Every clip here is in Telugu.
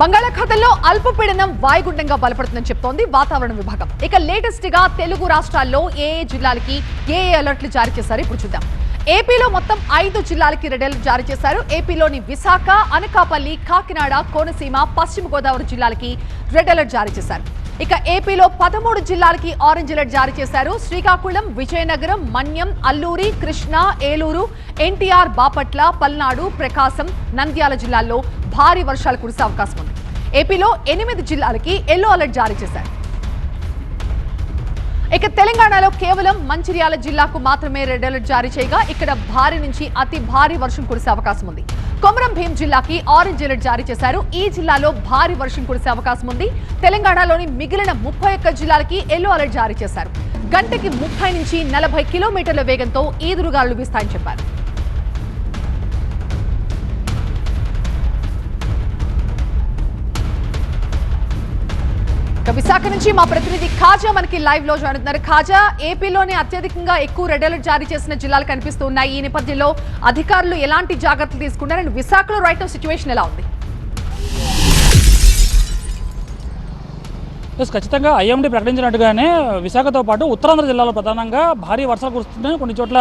బంగాళాఖాతంలో అల్పపీడనం వాయుగుండంగా బలపడుతుందని చెప్తోంది వాతావరణ విభాగం. ఇక లేటెస్ట్గా తెలుగు రాష్ట్రాల్లో ఏ ఏ జిల్లాలకి ఏ ఏ అలర్ట్లు జారీ చేశారు ఇప్పుడు చూద్దాం. ఏపీలో మొత్తం ఐదు జిల్లాలకి రెడ్ అలర్ట్ జారీ చేశారు. ఏపీలోని విశాఖ అనకాపల్లి కాకినాడ కోనసీమ పశ్చిమ గోదావరి జిల్లాలకి రెడ్ అలర్ట్ జారీ చేశారు. ఇక ఏపీలో పదమూడు జిల్లాలకి ఆరెంజ్ అలర్ట్ జారీ చేశారు. శ్రీకాకుళం విజయనగరం మన్యం అల్లూరి కృష్ణా ఏలూరు ఎన్టీఆర్ బాపట్ల పల్నాడు ప్రకాశం నంద్యాల జిల్లాల్లో భారీ వర్షాలు కురిసే అవకాశం ఉంది. ఏపీలో ఎనిమిది జిల్లాలకి ఎల్లో అలర్ట్ జారీ చేశారు. ఇక తెలంగాణలో కేవలం మంచిర్యాల జిల్లాకు మాత్రమే రెడ్ అలర్ట్ జారీ చేయగా ఇక్కడ భారీ నుంచి అతి భారీ వర్షం కురిసే అవకాశం ఉంది. కొమరం భీం జిల్లాకి ఆరెంజ్ అలర్ట్ జారీ చేశారు. ఈ జిల్లాలో భారీ వర్షం కురిసే అవకాశం ఉంది. తెలంగాణలోని మిగిలిన ముప్పై ఒక్క జిల్లాలకి ఎల్లో అలర్ట్ జారీ చేశారు. గంటకి ముప్పై నుంచి నలభై కిలోమీటర్ల వేగంతో ఈదురుగాలు వీస్తాయని చెప్పారు. విశాఖ నుంచి మా ప్రతినిధి ఖాజా మనకి లైవ్లో జాయిన్ అవుతున్నారు. ఖాజా ఏపీలోనే అత్యధికంగా ఎక్కువ రెడ్ అలర్ట్ జారీ చేసిన జిల్లాలు కనిపిస్తూ ఉన్నాయి. ఈ నేపథ్యంలో అధికారులు ఎలాంటి జాగ్రత్తలు తీసుకున్నారు అండ్ విశాఖలో రైట్ సిచ్యువేషన్ ఎలా ఉంది? ఎస్ ఖచ్చితంగా ఐఎండీ ప్రకటించినట్టుగానే విశాఖతో పాటు ఉత్తరాంధ్ర జిల్లాలో ప్రధానంగా భారీ వర్షాలు కురుస్తున్నాయి. కొన్ని చోట్ల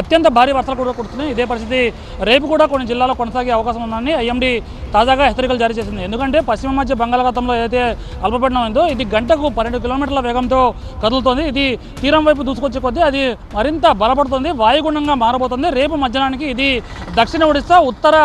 అత్యంత భారీ వర్షాలు కూడా కురుస్తున్నాయి. ఇదే పరిస్థితి రేపు కూడా కొన్ని జిల్లాలో కొనసాగే అవకాశం ఉందని ఐఎండీ తాజాగా హెచ్చరికలు జారీ చేసింది. ఎందుకంటే పశ్చిమ మధ్య బంగాళాఖాతంలో ఏదైతే అల్పపీడనం ఉందో ఇది గంటకు పన్నెండు కిలోమీటర్ల వేగంతో కదులుతోంది. ఇది తీరం వైపు దూసుకొచ్చే కొద్దీ అది మరింత బలపడుతుంది. వాయుగుండంగా మారబోతుంది. రేపు మధ్యాహ్నానికి ఇది దక్షిణ ఒడిస్సా ఉత్తర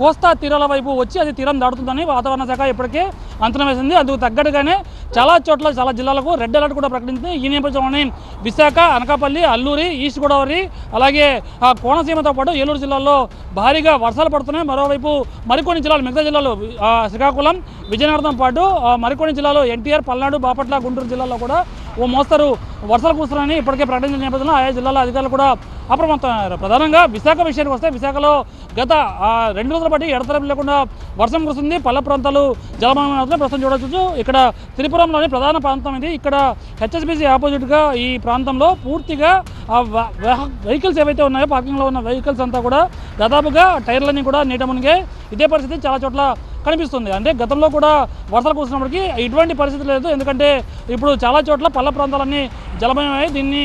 కోస్తా తీరాల వైపు వచ్చి అది తీరం దాటుతుందని వాతావరణ శాఖ ఇప్పటికే అంచనా వేసింది. అందుకు తగ్గట్టుగానే చాలా చోట్ల చాలా జిల్లాలకు రెడ్ అలర్ట్ కూడా ప్రకటించింది. ఈ నేపథ్యంలోనే విశాఖ అనకాపల్లి అల్లూరి ఈస్ట్ గోదావరి అలాగే ఆ, కోనసీమతో పాటు ఏలూరు జిల్లాల్లో భారీగా వర్షాలు పడుతున్నాయి. మరోవైపు మరికొన్ని జిల్లాలు మిగతా జిల్లాలు శ్రీకాకుళం విజయనగరంతో పాటు మరికొన్ని జిల్లాలో ఎన్టీఆర్ పల్నాడు బాపట్ల గుంటూరు జిల్లాల్లో కూడా ఓ మోస్తరు వర్షాలు కురుస్తున్నాయని ఇప్పటికే ప్రకటించిన నేపథ్యంలో ఆయా జిల్లాల అధికారులు కూడా అప్రమత్తమయ్యారు. ప్రధానంగా విశాఖ విషయానికి వస్తే విశాఖలో గత రెండు రోజుల పాటు ఎడతెరపి లేకుండా వర్షం కురుస్తుంది. పల్ల ప్రాంతాలు జలమయం అవుతున్నాయి ప్రస్తుతం చూడవచ్చు ఇక్కడ త్రిపురంలోని ప్రధాన ప్రాంతం ఇది. ఇక్కడ హెచ్ఎస్బిసి ఆపోజిట్గా ఈ ప్రాంతంలో పూర్తిగా ఆ వెహికల్స్ ఏవైతే ఉన్నాయో పార్కింగ్లో ఉన్న వెహికల్స్ అంతా కూడా దాదాపుగా టైర్లన్నీ కూడా నీట మునిగాయి ఇదే పరిస్థితి చాలా చోట్ల కనిపిస్తుంది. అంటే గతంలో కూడా వర్షాలు కురిసినప్పటికీ ఇటువంటి పరిస్థితి లేదు. ఎందుకంటే ఇప్పుడు చాలా చోట్ల పల్ల ప్రాంతాలన్నీ జలమయమై దీన్ని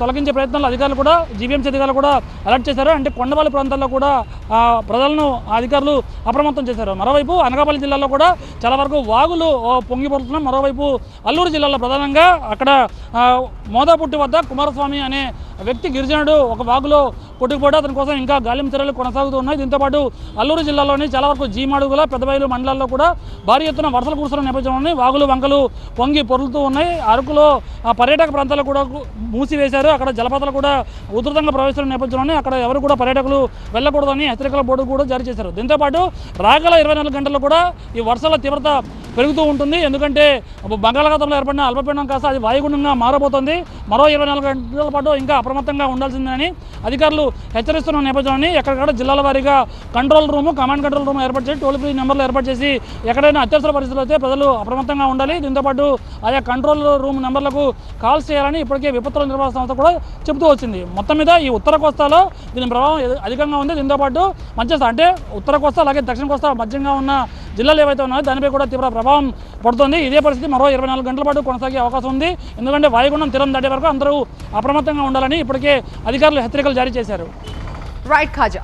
తొలగించే ప్రయత్నంలో అధికారులు కూడా జీబీఎంసీ అధికారులు కూడా అలర్ట్ చేశారు. అంటే కొండవాళ్ళ ప్రాంతాల్లో కూడా ప్రజలను అధికారులు అప్రమత్తం చేశారు. మరోవైపు అనకాపల్లి జిల్లాలో కూడా చాలా వరకు వాగులు పొంగిపోతున్నాయి మరోవైపు అల్లూరు జిల్లాలో ప్రధానంగా అక్కడ మోదాపుట్టి వద్ద కుమారస్వామి అనే వ్యక్తి గిరిజనుడు ఒక వాగులో కొట్టుకుపోవడం అతని కోసం ఇంకా గాలిం చర్యలు కొనసాగుతూ ఉన్నాయి. దీంతోపాటు అల్లూరు జిల్లాలోని చాలా వరకు జీమాడుగుల పెద్దబయలు మండలాల్లో కూడా భారీ ఎత్తున వర్షాలు కూర్చున్న నేపథ్యంలోనే వాగులు వంకలు పొంగి పొరులుతూ ఉన్నాయి. అరకులో ఆ పర్యాటక ప్రాంతాలు కూడా మూసివేశారు. అక్కడ జలపాతాలు కూడా ఉధృతంగా ప్రవేశిస్తున్న నేపథ్యంలోనే అక్కడ ఎవరు కూడా పర్యాటకులు వెళ్ళకూడదని హెచ్చరికల బోర్డు కూడా జారీ చేశారు. దీంతోపాటు రాగల ఇరవై నాలుగు గంటల్లో కూడా ఈ వర్షాల తీవ్రత పెరుగుతూ ఉంటుంది. ఎందుకంటే బంగాళాఖాతంలో ఏర్పడిన అల్పపీడనం కాస్త అది వాయుగుండంగా మారబోతోంది. మరో ఇరవై నాలుగు గంటల పాటు ఇంకా అప్రమత్తంగా ఉండాల్సిందని అధికారులు హెచ్చరిస్తున్న నేపథ్యంలోని ఎక్కడికక్కడ జిల్లాల వారీగా control room command control room ఏర్పాటు చేసి టోల్ ఫ్రీ నెంబర్లు ఏర్పాటు చేసి ఎక్కడైనా అత్యవసర పరిస్థితులు అయితే ప్రజలు అప్రమత్తంగా ఉండాలి. దీంతోపాటు ఆయా కంట్రోల్ రూమ్ నెంబర్లకు కాల్స్ చేయాలని ఇప్పటికే విపత్తుల నిర్వహణ సంస్థ కూడా చెబుతూ వచ్చింది. మొత్తం మీద ఈ ఉత్తర కోస్తాలో దీని ప్రభావం అధికంగా ఉంది. దీంతోపాటు మంచి అంటే ఉత్తర కోస్తా అలాగే దక్షిణ కోస్తా మధ్యంగా ఉన్న జిల్లాలు ఏవైతే ఉన్నాయో దానిపై కూడా తీవ్ర ప్రభావం పడుతుంది. ఇదే పరిస్థితి మరో ఇరవై నాలుగు గంటల పాటు కొనసాగే అవకాశం ఉంది. ఎందుకంటే వాయుగుండం తీరం దాటే వరకు అందరూ అప్రమత్తంగా ఉండాలని ఇప్పటికే అధికారులు హెచ్చరికలు జారీ చేశారు. రైట్ ఖాజా.